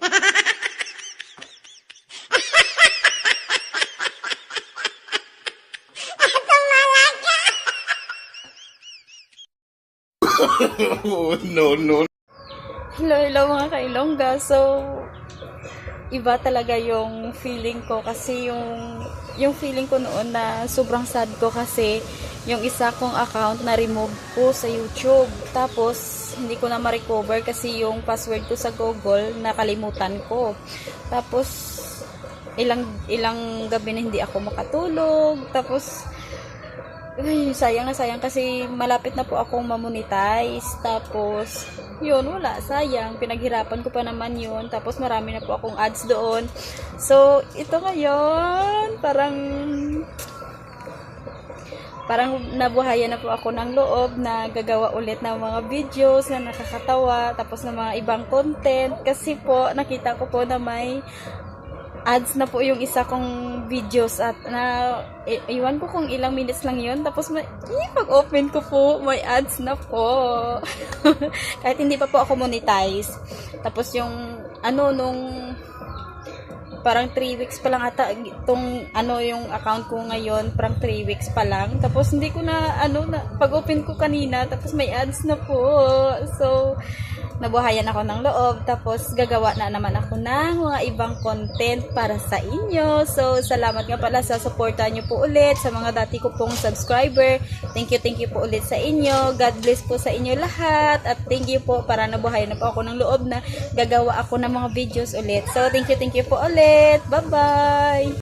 oh, no, no. Hello, hello mga kailongga. So, iba talaga yung feeling ko kasi yung yung feeling ko noon na sobrang sad ko kasi yung isa kong account na remove ko sa YouTube. Tapos, hindi ko na ma-recover kasi yung password ko sa Google nakalimutan ko. Tapos, ilang ilang gabi na hindi ako makatulog. Tapos, ay, sayang na sayang kasi malapit na po akong mamonetize. Tapos, yun, wala, sayang. Pinaghirapan ko pa naman yun. Tapos, marami na po akong ads doon. So, ito ngayon, parang parang nabuhayan na po ako ng loob na gagawa ulit ng mga videos na nakakatawa, tapos ng mga ibang content. Kasi po, nakita ko po na may ads na po yung isa kong videos at na iwan ko kung ilang minutes lang yun tapos may, eh, pag open ko po may ads na po kahit hindi pa po ako monetize tapos yung ano nung parang 3 weeks pa lang ata itong ano yung account ko ngayon parang 3 weeks pa lang. Tapos hindi ko na ano na pag open ko kanina tapos may ads na po. So nabuhayan ako ng loob tapos gagawa na naman ako ng mga ibang content para sa inyo. So salamat nga pala sa suporta nyo po ulit sa mga dati ko pong subscriber. Thank you thank you po ulit sa inyo. God bless po sa inyo lahat. At thank you po para nabuhayan na po ako ng loob na gagawa ako ng mga videos ulit. So thank you thank you po ulit. Bye bye